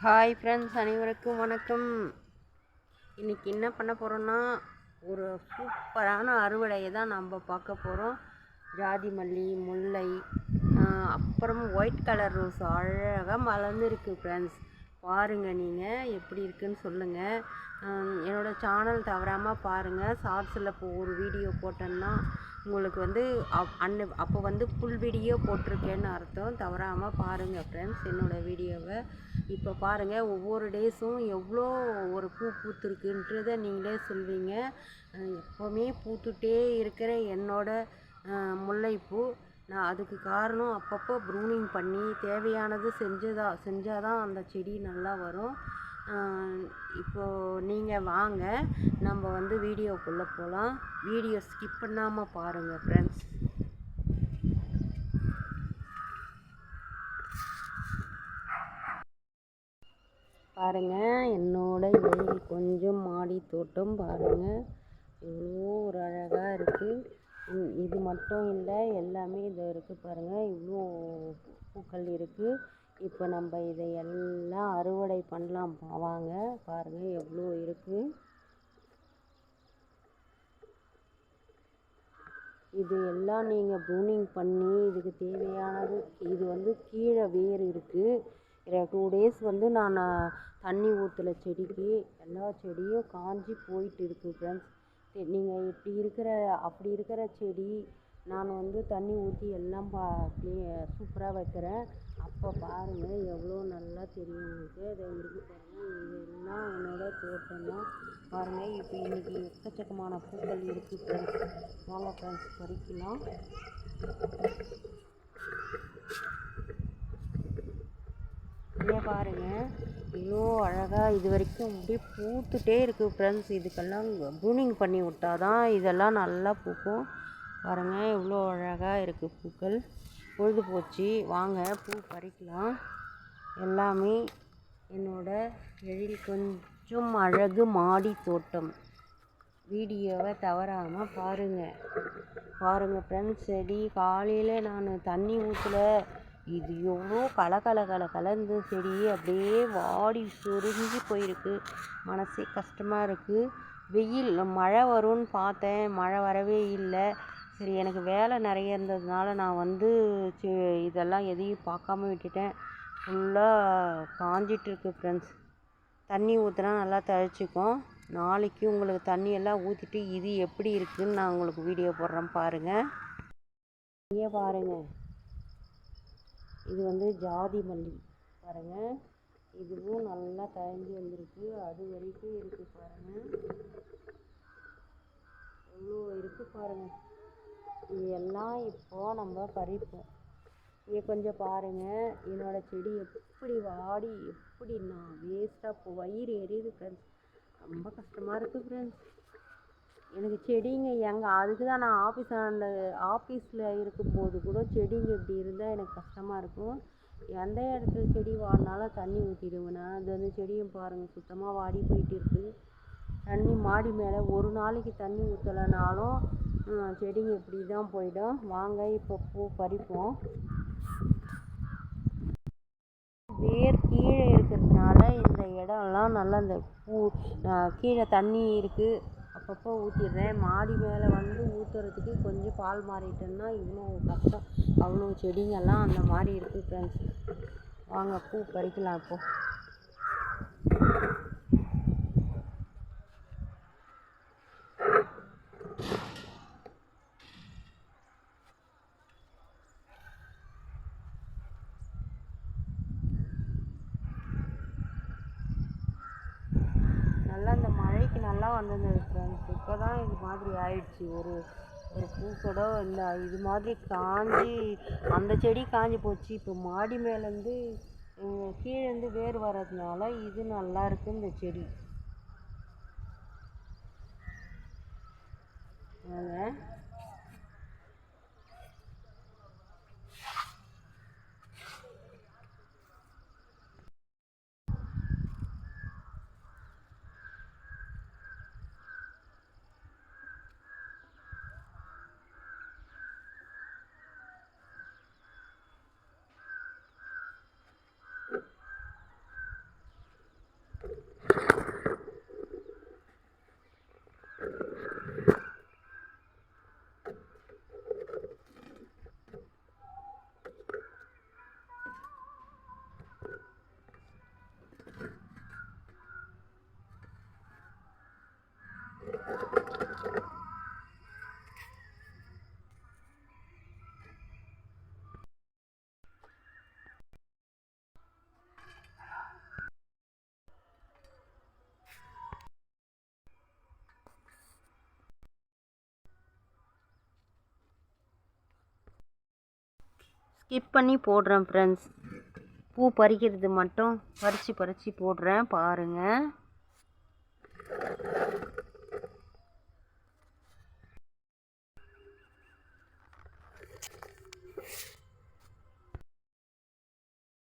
Hi friends அனைவருக்கும் வணக்கம். இன்றைக்கி என்ன பண்ண போகிறோன்னா ஒரு சூப்பரான அறுவடையை தான் நம்ம பார்க்க போகிறோம் ஜாதி மல்லி முல்லை அப்புறம் ஒயிட் கலர் ரோஸ் அழகாக மலர்ந்துருக்கு ஃப்ரெண்ட்ஸ் பாருங்கள் நீங்கள் எப்படி இருக்குன்னு சொல்லுங்கள் என்னோடய சேனல் தவறாமல் பாருங்கள் ஷார்ட்ஸில் இப்போ ஒரு வீடியோ போட்டேன்னா உங்களுக்கு வந்து அப் அன்ன அப்போ வந்து ஃபுல் வீடியோ போட்டிருக்கேன்னு அர்த்தம். தவறாமல் பாருங்கள் ஃப்ரெண்ட்ஸ் என்னோடய வீடியோவை இப்போ பாருங்கள் ஒவ்வொரு டேஸும் எவ்வளோ ஒரு பூ பூத்துருக்குன்றதை நீங்களே சொல்வீங்க. எப்போவுமே பூத்துட்டே இருக்கிற என்னோட முல்லைப்பூ. நான் அதுக்கு காரணம் அப்பப்போ ப்ரூனிங் பண்ணி தேவையானது செஞ்சதா செஞ்சால் தான் அந்த செடி நல்லா வரும். இப்போது நீங்கள் வாங்க நம்ம வந்து வீடியோக்குள்ளே போகலாம் வீடியோ ஸ்கிப் பண்ணாமல் பாருங்கள் ஃப்ரெண்ட்ஸ் பாருங்கள் என்னோட கொஞ்சம் மாடி தோட்டம் பாருங்கள் எவ்வளோ ஒரு அழகாக இருக்குது இது மட்டும் இல்லை எல்லாமே இது இருக்குது பாருங்கள் இவ்வளோ பூக்கள் இருக்குது இப்போ நம்ம இதை எல்லாம் அறுவடை பண்ணலாம் வாங்க. பாருங்கள் எவ்வளோ இருக்குது இது எல்லாம் நீங்கள் ப்ரூனிங் பண்ணி இதுக்கு தேவையானது இது வந்து கீழே வேர் இருக்குது டூ டேஸ் வந்து நான் தண்ணி ஊற்றுல செடிக்கு எல்லா செடியும் காஞ்சி போயிட்டு இருக்குது ஃப்ரெண்ட்ஸ் நீங்கள் இப்படி இருக்கிற அப்படி இருக்கிற செடி நான் வந்து தண்ணி ஊற்றி எல்லாம் பா சூப்பராக வைக்கிறேன். அப்போ பாருங்கள் எவ்வளோ நல்லா தெரியும் உங்களுக்கு. அதை இருக்கு பாருங்கள் இதெல்லாம் என்னோட தோட்டம் தான். பாருங்கள் இப்போ இன்றைக்கி எக்கச்சக்கமான பூக்கள் இருக்குது ஃப்ரெண்ட்ஸ் வாங்க ஃப்ரெண்ட்ஸ் பறிக்கலாம். இங்கே பாருங்கள் இவ்வளோ அழகாக இது வரைக்கும் அப்படியே பூத்துட்டே இருக்குது ஃப்ரெண்ட்ஸ் இதுக்கெல்லாம் ப்ரூனிங் பண்ணி விட்டால் தான் இதெல்லாம் நல்லா பூக்கும். பாருங்கள் இவ்வளோ அழகாக இருக்குது பூக்கள். பொழுது போச்சு. வாங்க பூ பறிக்கலாம். எல்லாமே என்னோட எழில் கொஞ்சம் அழகு மாடி தோட்டம். வீடியோவை தவறாமல் பாருங்கள் பாருங்கள் ஃப்ரெண்ட்ஸ் செடி காலையில் நான் தண்ணி ஊற்றல இது எவ்வளோ கலகல கலகல கல செடி அப்படியே வாடி சுருங்கி போயிருக்கு. மனசே கஷ்டமாக இருக்குது வெயில் மழை வரும்னு பார்த்தேன். மழை வரவே இல்லை. சரி எனக்கு வேலை நிறைய இருந்ததுனால நான் வந்து செ- இதெல்லாம் எதையும் பார்க்காம விட்டுட்டேன். ஃபுல்லாக காஞ்சிட்ருக்கு ஃப்ரெண்ட்ஸ் தண்ணி ஊற்றினா நல்லா தழைச்சிக்கும் நாளைக்கு உங்களுக்கு தண்ணியெல்லாம் ஊற்றிட்டு இது எப்படி இருக்குதுன்னு நான் உங்களுக்கு வீடியோ போடுறேன் பாருங்கள் இங்கே பாருங்கள் இது வந்து ஜாதி மல்லி. பாருங்கள் இதுவும் நல்லா தயங்கி வந்திருக்கு. அது வரைக்கும் இருக்குது பாருங்கள் இவ்வளோ இருக்குது பாருங்கள் இது எல்லாம் இப்போ நம்ம பறிப்போம். இங்கே கொஞ்சம் பாருங்கள் என்னோடய செடி எப்படி வாடி எப்படி நான் வேஸ்ட்டாக போ வயிறு எரியுது ஃப்ரெண்ட்ஸ் ரொம்ப கஷ்டமாக இருக்குது ஃப்ரெண்ட்ஸ் எனக்கு செடிங்க எங்கே அதுக்கு தான் நான் ஆஃபீஸ் அந்த ஆஃபீஸில் இருக்கும்போது கூட செடிங்க இப்படி இருந்தால் எனக்கு கஷ்டமாக இருக்கும். எந்த இடத்துல செடி வாடினாலும் தண்ணி ஊற்றிடுவேன் நான். அது அந்த செடியும் பாருங்கள் சுத்தமாக வாடி போயிட்டு இருக்குது தண்ணி மாடி மேலே ஒரு நாளைக்கு தண்ணி ஊற்றலைனாலும் செடிங்க இப்படி தான் போயிடும். வாங்க இப்போ பூ பறிப்போம். வேர் கீழே இருக்கிறதுனால இந்த இடம்லாம் நல்லா இந்த பூ கீழே தண்ணி இருக்குது அப்பப்போ ஊற்றிடுறேன் மாடி மேலே வந்து ஊற்றுறதுக்கு கொஞ்சம் பால் மாறிட்டேன்னா இவ்வளோ கஷ்டம். அவ்வளோ செடிங்கெல்லாம் அந்த மாதிரி இருக்குது ஃப்ரெண்ட்ஸ் வாங்க பூ பறிக்கலாம் இப்போது நல்லா இந்த மழை தான் வந்திருந்தது ஃப்ரெண்ட்ஸ் இப்போ தான் இது மாதிரி ஆயிடுச்சு. ஒரு ஒரு பூக்கடோ இந்த இது மாதிரி காஞ்சி அந்த செடி காஞ்சி போச்சு. இப்போ மாடி மேலேருந்து கீழேருந்து வேர் வர்றதுனால இது நல்லா இருக்கு இந்த செடி. வாங்க ஸ்கிப் பண்ணி போடுறேன் ஃப்ரெண்ட்ஸ் பூ பறிக்கிறது மட்டும் பறித்து பறித்து போடுறேன் பாருங்கள்